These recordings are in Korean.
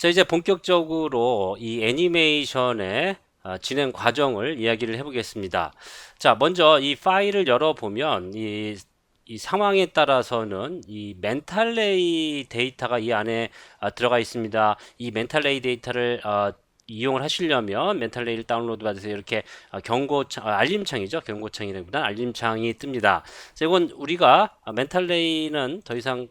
자, 이제 본격적으로 이 애니메이션의 아, 진행 과정을 이야기를 해보겠습니다. 자, 먼저 이 파일을 열어보면 이, 이 상황에 따라서는 이 멘탈레이 데이터가 이 안에 아, 들어가 있습니다. 이 멘탈레이 데이터를 아, 이용을 하시려면 멘탈레이를 다운로드 받으세요. 이렇게 아, 경고창, 아, 알림창이죠. 경고창이라기보다 알림창이 뜹니다. 자, 이건 우리가 아, 멘탈레이는 더 이상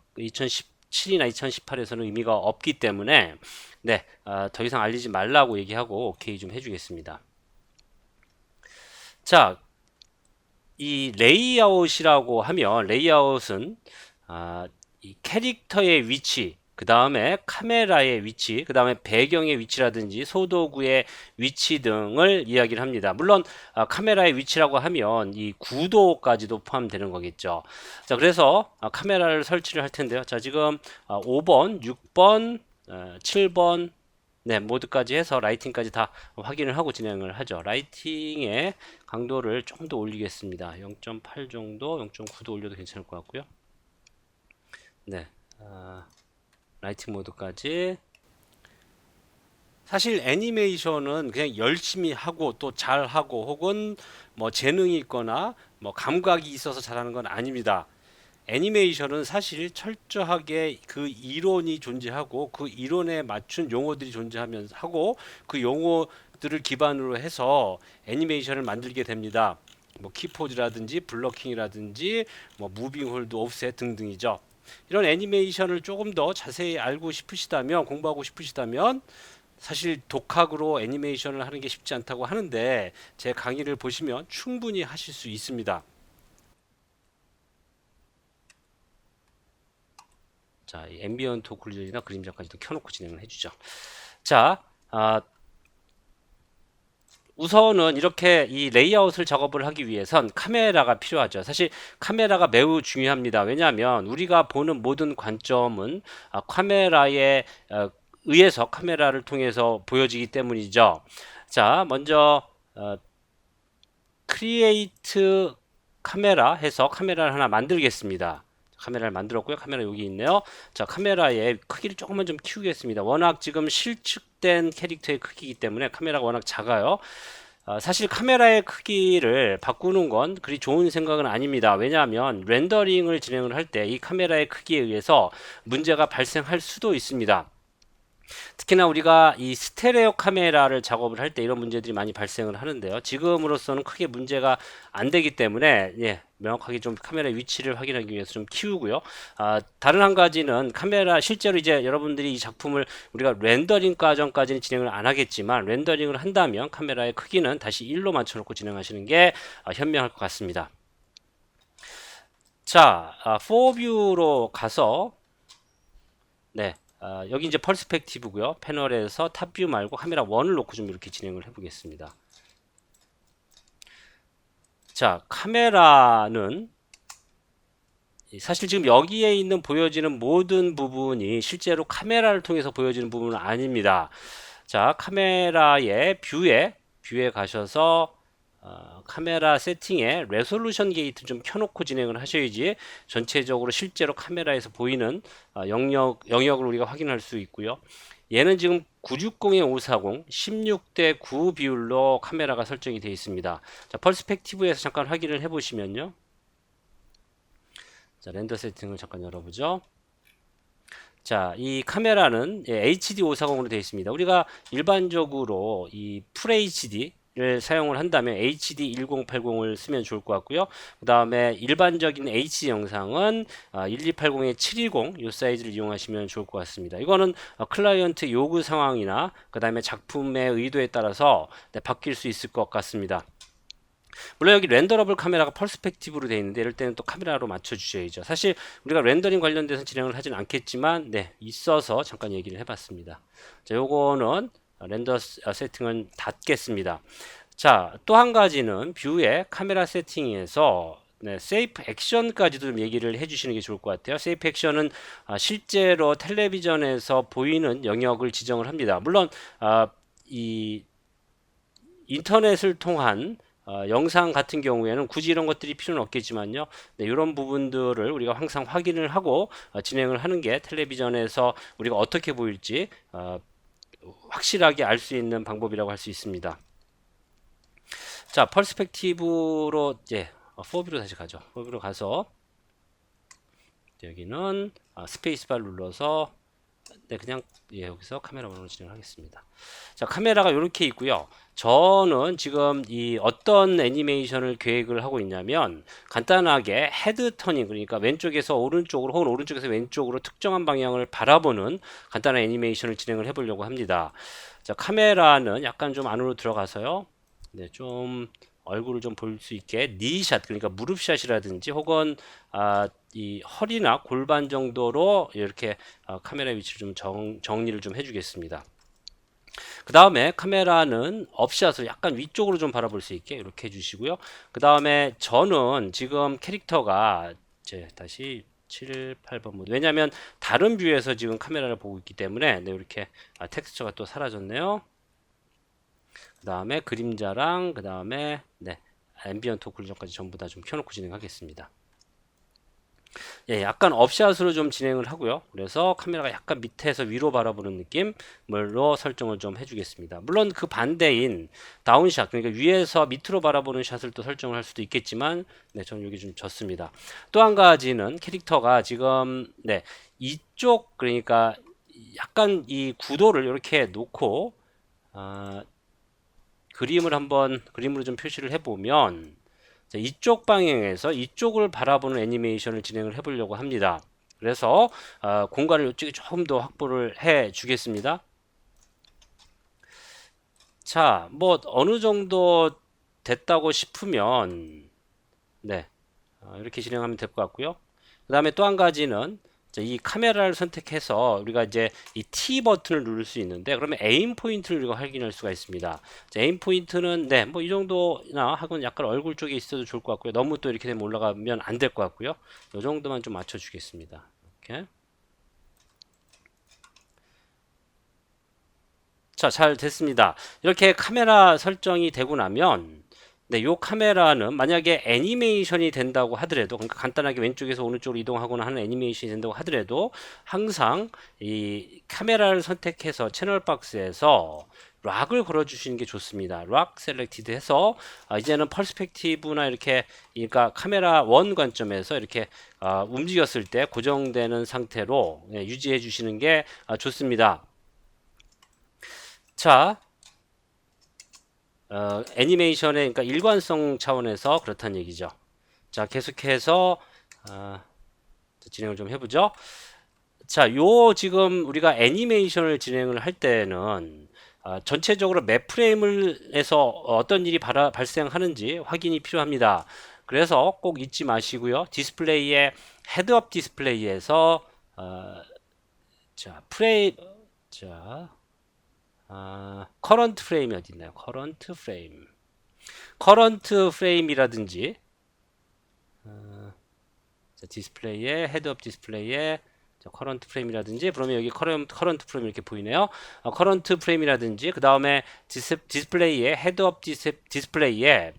2017이나 2018에서는 의미가 없기 때문에 네, 아, 더 이상 알리지 말라고 얘기하고 오케이 좀 해주겠습니다. 자, 이 레이아웃이라고 하면 레이아웃은 아, 이 캐릭터의 위치, 그 다음에 카메라의 위치, 그 다음에 배경의 위치라든지 소도구의 위치 등을 이야기를 합니다. 물론 아, 카메라의 위치라고 하면 이 구도까지도 포함되는 거겠죠. 자, 그래서 아, 카메라를 설치를 할 텐데요. 자, 지금 아, 5번, 6번, 어, 7번, 네, 모드까지 해서 라이팅까지 다 확인을 하고 진행을 하죠. 라이팅의 강도를 좀 더 올리겠습니다. 0.8 정도, 0.9도 올려도 괜찮을 것 같고요. 네, 아, 라이팅 모드까지. 사실 애니메이션은 그냥 열심히 하고 또 잘하고 혹은 뭐 재능이 있거나 뭐 감각이 있어서 잘하는 건 아닙니다. 애니메이션은 사실 철저하게 그 이론이 존재하고 그 이론에 맞춘 용어들이 존재하면서 하고 그 용어들을 기반으로 해서 애니메이션을 만들게 됩니다. 뭐 키포즈라든지 블러킹이라든지 뭐 무빙 홀드 오프셋 등등이죠. 이런 애니메이션을 조금 더 자세히 알고 싶으시다면 공부하고 싶으시다면 사실 독학으로 애니메이션을 하는 게 쉽지 않다고 하는데 제 강의를 보시면 충분히 하실 수 있습니다. 자, 이 앰비언트 오클루전이나 그림자까지도 켜놓고 진행을 해주죠. 자, 아, 우선은 이렇게 이 레이아웃을 작업을 하기 위해선 카메라가 필요하죠. 사실 카메라가 매우 중요합니다. 왜냐하면 우리가 보는 모든 관점은 아, 카메라에 어, 의해서 카메라를 통해서 보여지기 때문이죠. 자, 먼저 어, 크리에이트 카메라 해서 카메라를 하나 만들겠습니다. 카메라를 만들었고요. 카메라 여기 있네요. 자, 카메라의 크기를 조금만 좀 키우겠습니다. 워낙 지금 실측된 캐릭터의 크기이기 때문에 카메라가 워낙 작아요. 어, 사실 카메라의 크기를 바꾸는 건 그리 좋은 생각은 아닙니다. 왜냐하면 렌더링을 진행을 할 때 이 카메라의 크기에 의해서 문제가 발생할 수도 있습니다. 특히나 우리가 이 스테레오 카메라를 작업을 할 때 이런 문제들이 많이 발생을 하는데요. 지금으로서는 크게 문제가 안 되기 때문에 예, 명확하게 좀 카메라 위치를 확인하기 위해서 좀 키우고요. 아, 다른 한 가지는 카메라 실제로 이제 여러분들이 이 작품을 우리가 렌더링 과정까지는 진행을 안 하겠지만 렌더링을 한다면 카메라의 크기는 다시 1로 맞춰놓고 진행하시는 게 아, 현명할 것 같습니다. 자, 아, 4뷰로 가서 네, 아, 여기 이제 펄스펙티브고요. 패널에서 탑뷰 말고 카메라 1을 놓고 좀 이렇게 진행을 해보겠습니다. 자, 카메라는 사실 지금 여기에 있는 보여지는 모든 부분이 실제로 카메라를 통해서 보여지는 부분은 아닙니다. 자, 카메라의 뷰에 뷰에 가셔서 어, 카메라 세팅에 레솔루션 게이트 좀 켜놓고 진행을 하셔야지 전체적으로 실제로 카메라에서 보이는 어, 영역, 영역을 우리가 확인할 수 있고요. 얘는 지금 960에 540, 16대 9 비율로 카메라가 설정이 되어 있습니다. 자, 펄스펙티브에서 잠깐 확인을 해보시면요. 자, 렌더 세팅을 잠깐 열어보죠. 자, 이 카메라는 HD 540으로 되어 있습니다. 우리가 일반적으로 이 FHD 를 사용을 한다면 HD 1080을 쓰면 좋을 것 같고요. 그 다음에 일반적인 HD 영상은 1280의 720 이 사이즈를 이용하시면 좋을 것 같습니다. 이거는 어, 클라이언트 요구 상황이나 그 다음에 작품의 의도에 따라서 네, 바뀔 수 있을 것 같습니다. 물론 여기 렌더러블 카메라가 펄스펙티브로 되어 있는데 이럴 때는 또 카메라로 맞춰 주셔야죠. 사실 우리가 렌더링 관련돼서 진행을 하진 않겠지만 네, 있어서 잠깐 얘기를 해봤습니다. 자, 요거는 렌더 어, 세팅은 닫겠습니다. 자, 또 한 가지는 뷰의 카메라 세팅에서 네, 세이프 액션까지도 좀 얘기를 해주시는 게 좋을 것 같아요. 세이프 액션은 아, 실제로 텔레비전에서 보이는 영역을 지정을 합니다. 물론 아, 이 인터넷을 통한 어, 영상 같은 경우에는 굳이 이런 것들이 필요는 없겠지만요. 네, 이런 부분들을 우리가 항상 확인을 하고 어, 진행을 하는 게 텔레비전에서 우리가 어떻게 보일지 어, 확실하게 알 수 있는 방법이라고 할 수 있습니다. 자, 퍼스펙티브로 이제 어, 4B로 다시 가죠. 4B로 가서 여기는 아, 스페이스바 눌러서 네, 그냥 예, 여기서 카메라 원으로 진행하겠습니다. 자, 카메라가 이렇게 있고요. 저는 지금 이 어떤 애니메이션을 계획을 하고 있냐면 간단하게 헤드 터닝 그러니까 왼쪽에서 오른쪽으로 혹은 오른쪽에서 왼쪽으로 특정한 방향을 바라보는 간단한 애니메이션을 진행을 해보려고 합니다. 자, 카메라는 약간 좀 안으로 들어가서요. 네, 좀 얼굴을 좀 볼 수 있게 니샷 그러니까 무릎샷이라든지 혹은 아, 이 허리나 골반 정도로 이렇게 아, 카메라 위치를 좀 정, 정리를 좀 해주겠습니다. 그 다음에 카메라는 업샷을 약간 위쪽으로 좀 바라볼 수 있게 이렇게 해주시고요. 그 다음에 저는 지금 캐릭터가 이제 다시 7, 8번 모드 왜냐하면 다른 뷰에서 지금 카메라를 보고 있기 때문에 네, 이렇게 아, 텍스처가 또 사라졌네요. 그 다음에 그림자랑 그 다음에 네, 앰비언트 오클루전까지 전부 다 좀 켜놓고 진행하겠습니다. 예, 약간 업샷으로 좀 진행을 하고요. 그래서 카메라가 약간 밑에서 위로 바라보는 느낌으로 설정을 좀 해주겠습니다. 물론 그 반대인 다운샷, 그러니까 위에서 밑으로 바라보는 샷을 또 설정을 할 수도 있겠지만, 네, 저는 여기 좀 졌습니다. 또 한 가지는 캐릭터가 지금, 네, 이쪽, 그러니까 약간 이 구도를 이렇게 놓고, 아, 그림을 한번, 그림으로 좀 표시를 해보면, 자, 이쪽 방향에서 이쪽을 바라보는 애니메이션을 진행을 해보려고 합니다. 그래서 어, 공간을 이쪽에 조금 더 확보를 해 주겠습니다. 자, 뭐 어느 정도 됐다고 싶으면 네 어, 이렇게 진행하면 될 것 같고요. 그 다음에 또 한 가지는 자, 이 카메라를 선택해서 우리가 이제 이 T 버튼을 누를 수 있는데 그러면 에임 포인트를 우리가 확인할 수가 있습니다. 자, 에임 포인트는 네, 뭐 이 정도나 하고는 약간 얼굴 쪽에 있어도 좋을 것 같고요. 너무 또 이렇게 되면 올라가면 안 될 것 같고요. 이 정도만 좀 맞춰 주겠습니다. 이렇게. 자, 잘 됐습니다. 이렇게 카메라 설정이 되고 나면 네, 요 카메라는 만약에 애니메이션이 된다고 하더라도 그러니까 간단하게 왼쪽에서 오른쪽으로 이동하거나 하는 애니메이션이 된다고 하더라도 항상 이 카메라를 선택해서 채널 박스에서 락을 걸어 주시는 게 좋습니다. 락 셀렉티드 해서 아, 이제는 퍼스펙티브나 이렇게 그러니까 카메라 원 관점에서 이렇게 아, 움직였을 때 고정되는 상태로 네, 유지해 주시는 게 아, 좋습니다. 자, 어, 애니메이션의 그러니까 일관성 차원에서 그렇다는 얘기죠. 자, 계속해서 어, 진행을 좀 해보죠. 자, 요 지금 우리가 애니메이션을 진행을 할 때는 어, 전체적으로 몇 프레임을해서 어떤 일이 발아, 발생하는지 확인이 필요합니다. 그래서 꼭 잊지 마시고요. 디스플레이의 헤드업 디스플레이에서 어, 자 프레임 자 아, 커런트 프레임이 어디 있나요? 커런트 프레임. 커런트 프레임이라든지 어, 자, 디스플레이에 헤드업 디스플레이에 커런트 프레임이라든지 그러면 여기 커런트 커런트 프레임 이렇게 보이네요. 어, 커런트 프레임이라든지 그 다음에 디스, 디스플레이에 헤드업 디스, 디스플레이에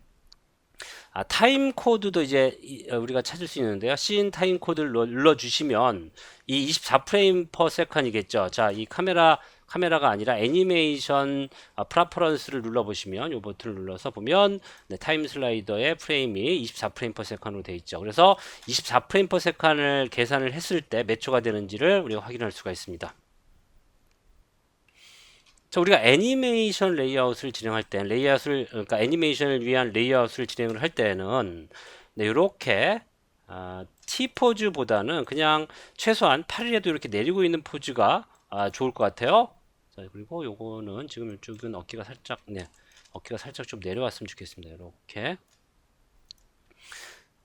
아, 타임 코드도 이제 어, 우리가 찾을 수 있는데요. 씬 타임 코드를 눌러 주시면 이 24 프레임 퍼 세컨이겠죠. 자, 이 카메라 카메라가 아니라 애니메이션 어, 프라퍼런스를 눌러보시면 이 버튼을 눌러서 보면 네, 타임 슬라이더의 프레임이 24프레임 퍼 세컨으로 되어 있죠. 그래서 24프레임 퍼 세컨을 계산을 했을 때 몇 초가 되는지를 우리가 확인할 수가 있습니다. 자, 우리가 애니메이션 레이아웃을 진행할 때 레이아웃을 그러니까 애니메이션을 위한 레이아웃을 진행을 할 때는 네, 이렇게 아, T 포즈보다는 그냥 최소한 팔이라도 이렇게 내리고 있는 포즈가 아, 좋을 것 같아요. 자, 그리고 요거는 지금 이쪽은 어깨가 살짝, 네, 어깨가 살짝 좀 내려왔으면 좋겠습니다. 이렇게.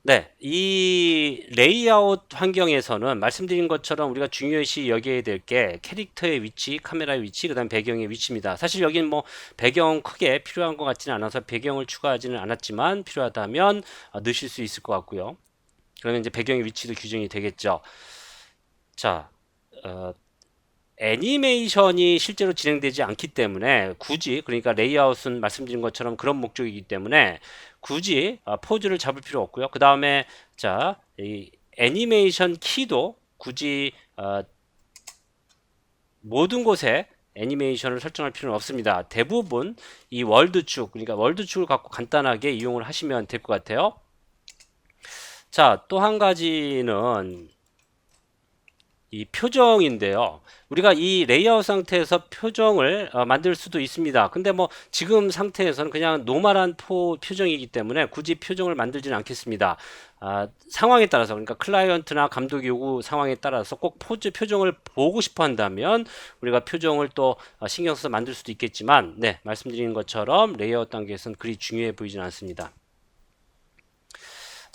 네, 이 레이아웃 환경에서는 말씀드린 것처럼 우리가 중요시 여겨야 될 게 캐릭터의 위치, 카메라의 위치, 그다음 배경의 위치입니다. 사실 여기는 뭐 배경 크게 필요한 것 같지는 않아서 배경을 추가하지는 않았지만 필요하다면 어, 넣으실 수 있을 것 같고요. 그러면 이제 배경의 위치도 규정이 되겠죠. 자, 어, 애니메이션이 실제로 진행되지 않기 때문에 굳이 그러니까 레이아웃은 말씀드린 것처럼 그런 목적이기 때문에 굳이 어, 포즈를 잡을 필요 없고요. 그 다음에 자, 이 애니메이션 키도 굳이 어, 모든 곳에 애니메이션을 설정할 필요는 없습니다. 대부분 이 월드축, 그러니까 월드축을 갖고 간단하게 이용을 하시면 될 것 같아요. 자, 또 한 가지는 이 표정인데요. 우리가 이 레이아웃 상태에서 표정을 어, 만들 수도 있습니다. 근데 뭐 지금 상태에서는 그냥 노멀한 포, 표정이기 때문에 굳이 표정을 만들지는 않겠습니다. 아, 상황에 따라서 그러니까 클라이언트나 감독 요구 상황에 따라서 꼭 포즈 표정을 보고 싶어 한다면 우리가 표정을 또 어, 신경 써서 만들 수도 있겠지만 네 말씀드린 것처럼 레이아웃 단계에서는 그리 중요해 보이지는 않습니다.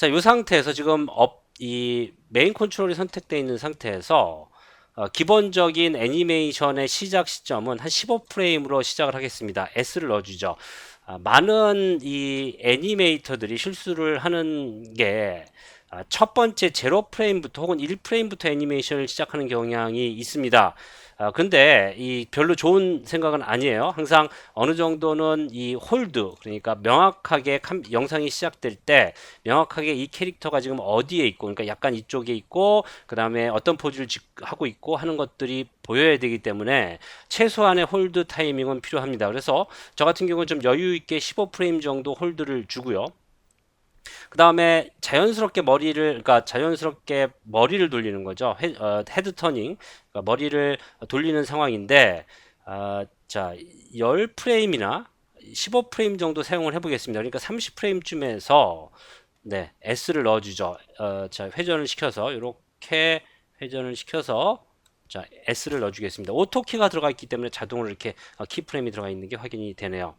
자, 이 상태에서 지금 업, 이 메인 컨트롤이 선택되어 있는 상태에서 어, 기본적인 애니메이션의 시작 시점은 한 15프레임으로 시작을 하겠습니다. S를 넣어주죠. 아, 많은 이 애니메이터들이 실수를 하는 게 아, 첫 번째 제로 프레임부터 혹은 1프레임부터 애니메이션을 시작하는 경향이 있습니다. 아, 근데 이 별로 좋은 생각은 아니에요. 항상 어느 정도는 이 홀드 그러니까 명확하게 캄, 영상이 시작될 때 명확하게 이 캐릭터가 지금 어디에 있고 그러니까 약간 이쪽에 있고 그 다음에 어떤 포즈를 지, 하고 있고 하는 것들이 보여야 되기 때문에 최소한의 홀드 타이밍은 필요합니다. 그래서 저 같은 경우는 좀 여유 있게 15프레임 정도 홀드를 주고요. 그 다음에 자연스럽게 머리를, 그러니까 자연스럽게 머리를 돌리는 거죠. 헤, 어, 헤드 터닝, 그러니까 머리를 돌리는 상황인데, 아, 자, 10 프레임이나 15 프레임 정도 사용을 해보겠습니다. 그러니까 30 프레임쯤에서 네, S를 넣어주죠. 어, 자, 회전을 시켜서 이렇게 회전을 시켜서 자, S를 넣어주겠습니다. 오토키가 들어가 있기 때문에 자동으로 이렇게 어, 키프레임이 들어가 있는 게 확인이 되네요.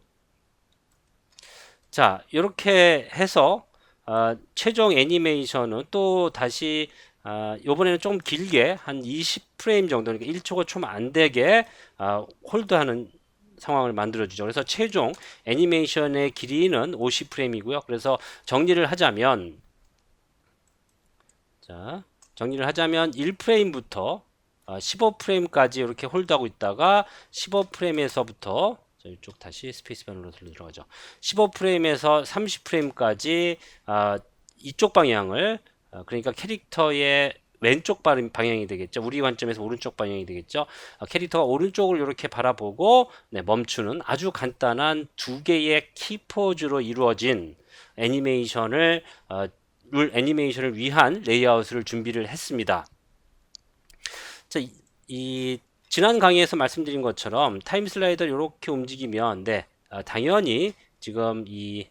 자, 이렇게 해서 어, 최종 애니메이션은 또 다시 어, 요번에는 좀 길게 한 20프레임 정도 그러니까 1초가 좀 안 되게 어, 홀드하는 상황을 만들어 주죠. 그래서 최종 애니메이션의 길이는 50프레임이고요. 그래서 정리를 하자면 자, 정리를 하자면 1프레임부터 15프레임까지 이렇게 홀드하고 있다가 15프레임에서부터 이쪽 다시 스페이스바로 들어가죠. 15프레임에서 30프레임까지 아, 이쪽 방향을 아, 그러니까 캐릭터의 왼쪽 방향이 되겠죠. 우리 관점에서 오른쪽 방향이 되겠죠. 아, 캐릭터가 오른쪽을 이렇게 바라보고 네, 멈추는 아주 간단한 두 개의 키포즈로 이루어진 애니메이션을 어, 애니메이션을 위한 레이아웃을 준비를 했습니다. 자, 이, 이 지난 강의에서 말씀드린 것처럼 타임 슬라이더를 이렇게 움직이면 네, 어, 당연히 지금 이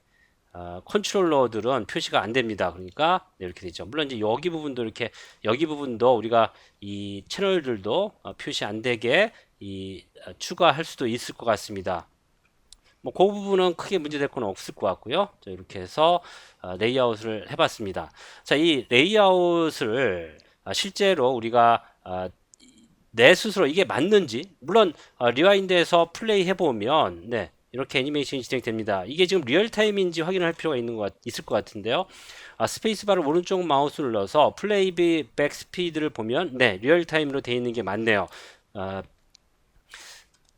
어, 컨트롤러들은 표시가 안 됩니다. 그러니까 네, 이렇게 되죠. 물론 이제 여기 부분도 이렇게 여기 부분도 우리가 이 채널들도 어, 표시 안 되게 이 어, 추가할 수도 있을 것 같습니다. 뭐 그 부분은 크게 문제될 건 없을 것 같고요. 자, 이렇게 해서 어, 레이아웃을 해봤습니다. 자, 이 레이아웃을 아, 실제로 우리가 아, 내 스스로 이게 맞는지 물론 어, 리와인드에서 플레이 해보면 네 이렇게 애니메이션이 진행됩니다. 이게 지금 리얼타임인지 확인할 필요가 있는 것 있을 것 같은데요. 아, 스페이스바를 오른쪽 마우스를 눌러서 플레이백 스피드를 보면 네 리얼타임으로 되어 있는 게 맞네요. 아,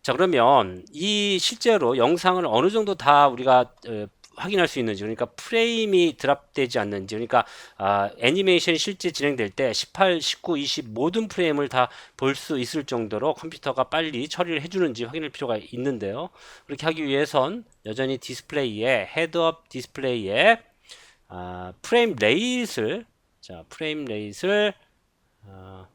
자 그러면 이 실제로 영상을 어느 정도 다 우리가 어, 확인할 수 있는지 그러니까 프레임이 드랍되지 않는지 그러니까 아, 애니메이션이 실제 진행될 때 18, 19, 20 모든 프레임을 다 볼 수 있을 정도로 컴퓨터가 빨리 처리를 해주는지 확인할 필요가 있는데요. 그렇게 하기 위해선 여전히 디스플레이에 헤드업 디스플레이에 아, 프레임 레이스를 자 프레임 레이스를 아,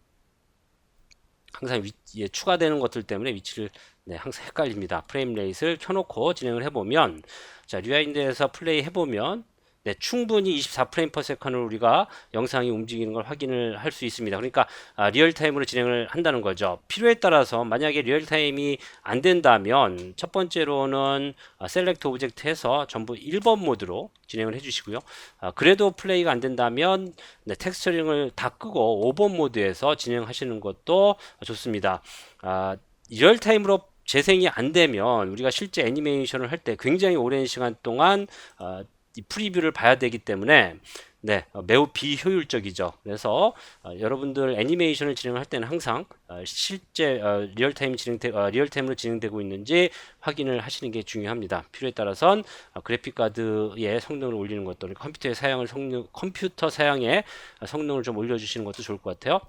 항상 위, 예, 추가되는 것들 때문에 위치를 네, 항상 헷갈립니다. 프레임 레이스를 켜놓고 진행을 해보면 자, 리와인드에서 플레이 해보면 네, 충분히 24프레임 퍼 세컨을 우리가 영상이 움직이는 걸 확인을 할 수 있습니다. 그러니까 아, 리얼타임으로 진행을 한다는 거죠. 필요에 따라서 만약에 리얼타임이 안 된다면 첫 번째로는 아, 셀렉트 오브젝트 해서 전부 1번 모드로 진행을 해주시고요. 아, 그래도 플레이가 안 된다면 네, 텍스처링을 다 끄고 5번 모드에서 진행하시는 것도 좋습니다. 아, 리얼타임으로 재생이 안 되면 우리가 실제 애니메이션을 할 때 굉장히 오랜 시간 동안 어, 이 프리뷰를 봐야 되기 때문에 네, 어, 매우 비효율적이죠. 그래서 어, 여러분들 애니메이션을 진행할 때는 항상 어, 실제 어, 리얼타임 진행 어, 리얼타임으로 진행되고 있는지 확인을 하시는 게 중요합니다. 필요에 따라선 어, 그래픽 카드의 성능을 올리는 것도 컴퓨터의 사양을 성능 컴퓨터 사양의 성능을 좀 올려 주시는 것도 좋을 것 같아요.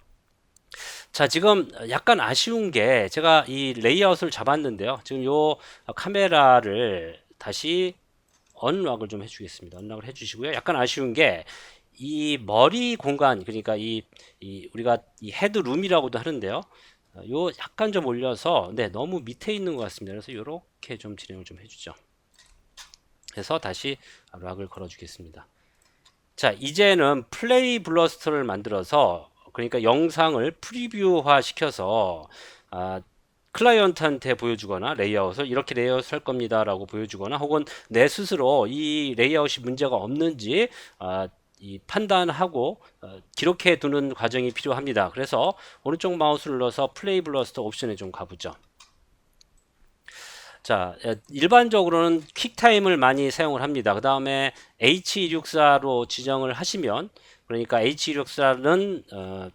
자, 지금 약간 아쉬운 게 제가 이 레이아웃을 잡았는데요. 지금 요 카메라를 다시 언락을 좀 해주겠습니다. 언락을 해주시고요. 약간 아쉬운 게 이 머리 공간, 그러니까 이, 이 우리가 이 헤드룸이라고도 하는데요. 어, 요 약간 좀 올려서 네 너무 밑에 있는 것 같습니다. 그래서 요렇게 좀 진행을 좀 해주죠. 그래서 다시 락을 걸어주겠습니다. 자, 이제는 플레이 블러스터를 만들어서 그러니까 영상을 프리뷰화 시켜서 아, 클라이언트한테 보여주거나 레이아웃을 이렇게 레이아웃 할 겁니다라고 보여주거나 혹은 내 스스로 이 레이아웃이 문제가 없는지 아, 이 판단하고 어, 기록해 두는 과정이 필요합니다. 그래서 오른쪽 마우스를 눌러서 플레이 블러스터 옵션에 좀 가보죠. 자, 에, 일반적으로는 퀵타임을 많이 사용을 합니다. 그 다음에 H264로 지정을 하시면, 그러니까 H264는 어,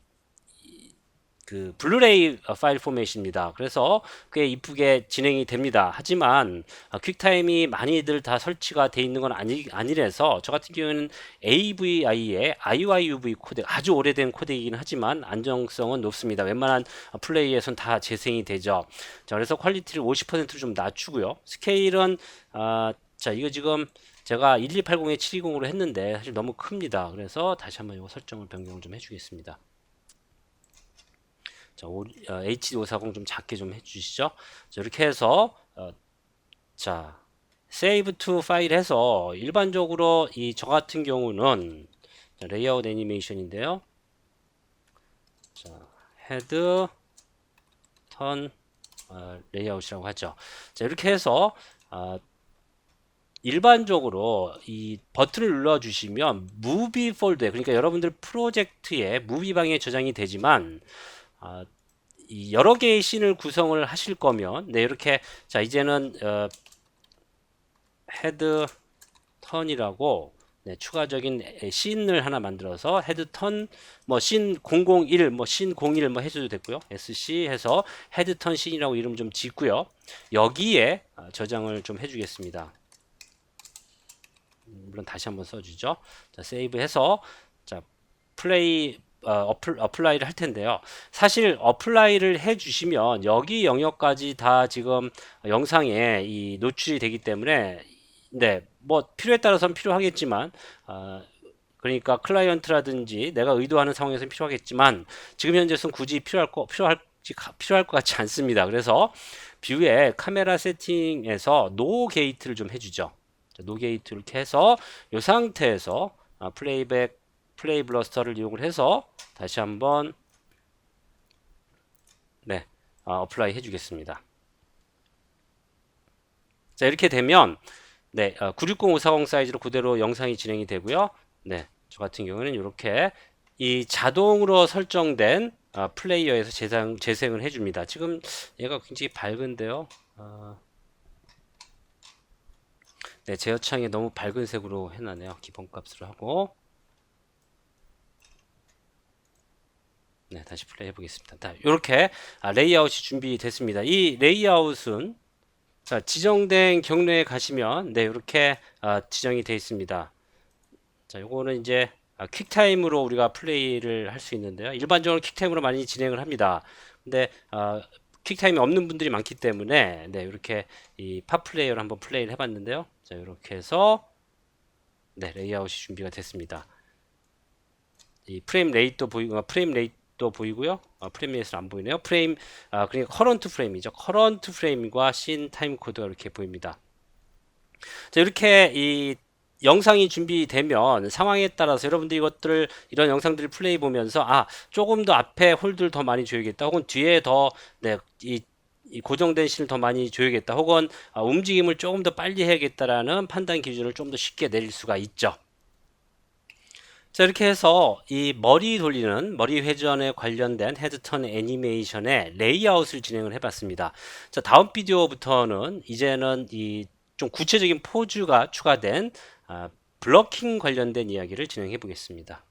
그 블루레이 파일 포맷입니다. 그래서 꽤 이쁘게 진행이 됩니다. 하지만 어, 퀵타임이 많이들 다 설치가 돼 있는 건 아니 아니라서 저 같은 경우에는 AVI의 IYUV 코덱 아주 오래된 코덱이긴 하지만 안정성은 높습니다. 웬만한 플레이에선 다 재생이 되죠. 자, 그래서 퀄리티를 50%로 좀 낮추고요. 스케일은 아, 자, 이거 지금 제가 1280에 720으로 했는데 사실 너무 큽니다. 그래서 다시 한번 이거 설정을 변경을 좀 해주겠습니다. 자, 오, 어, HD540 좀 작게 좀 해주시죠. 자, 이렇게 해서 어, 자 세이브 투 파일 해서 일반적으로 이 저 같은 경우는 자, 레이아웃 애니메이션인데요. 자 헤드 턴 어, 레이아웃이라고 하죠. 자 이렇게 해서 어, 일반적으로 이 버튼을 눌러 주시면 무비 폴더에 그러니까 여러분들 프로젝트에 무비 방에 저장이 되지만 아, 이 여러 개의 씬을 구성을 하실 거면 네 이렇게 자 이제는 어, 헤드 턴이라고 네, 추가적인 씬을 하나 만들어서 헤드 턴 뭐씬 001, 뭐씬 01 뭐 해줘도 됐고요. SC 해서 헤드 턴 씬이라고 이름 좀 짓고요. 여기에 아, 저장을 좀 해주겠습니다. 음, 물론 다시 한번 써주죠. 자 세이브해서 자 플레이 어, 어플, 어플라이를 할 텐데요. 사실 어플라이를 해 주시면 여기 영역까지 다 지금 영상에 이 노출이 되기 때문에 네, 뭐 필요에 따라서는 필요하겠지만 어, 그러니까 클라이언트라든지 내가 의도하는 상황에서는 필요하겠지만 지금 현재선 굳이 필요할 거 필요할 필요할 것 같지 않습니다. 그래서 뷰에 카메라 세팅에서 노 게이트를 좀 해주죠. 노 게이트 이렇게 해서 이 상태에서 아, 플레이백 플레이 블러스터를 이용을 해서 다시 한번 네 아, 어플라이 해주겠습니다. 자 이렇게 되면 네 어, 960540 사이즈로 그대로 영상이 진행이 되고요. 네저 같은 경우는 이렇게 이 자동으로 설정된 어, 플레이어에서 재생, 재생을 해줍니다. 지금 얘가 굉장히 밝은데요. 어, 네, 제어창에 너무 밝은 색으로 해놨네요. 기본값으로 하고 네, 다시 플레이 해보겠습니다. 자, 이렇게 아, 레이아웃이 준비됐습니다. 이 레이아웃은 자, 지정된 경로에 가시면 네, 이렇게 아, 지정이 되어 있습니다. 자, 요거는 이제 아, 퀵타임으로 우리가 플레이를 할 수 있는데요. 일반적으로 퀵타임으로 많이 진행을 합니다. 근데 아, 퀵타임이 없는 분들이 많기 때문에 네, 이렇게 이 팝플레이어를 한번 플레이를 해봤는데요. 자, 이렇게 해서 네, 레이아웃이 준비가 됐습니다. 이 프레임 레이트도 보이고 프레임 레이트 또 보이고요. 어, 프레임에서 안 보이네요. 프레임, 아, 그러니까 커런트 프레임이죠. 커런트 프레임과 신 타임 코드가 이렇게 보입니다. 자, 이렇게 이 영상이 준비되면 상황에 따라서 여러분들 이것들을 이런 영상들을 플레이 보면서 아 조금 더 앞에 홀들 더 많이 줘야겠다 혹은 뒤에 더 네, 이, 이 고정된 신을 더 많이 줘야겠다 혹은 아, 움직임을 조금 더 빨리 해야겠다라는 판단 기준을 좀 더 쉽게 내릴 수가 있죠. 자 이렇게 해서 이 머리 돌리는 머리 회전에 관련된 헤드턴 애니메이션의 레이아웃을 진행을 해봤습니다. 자 다음 비디오부터는 이제는 이 좀 구체적인 포즈가 추가된 아, 블러킹 관련된 이야기를 진행해 보겠습니다.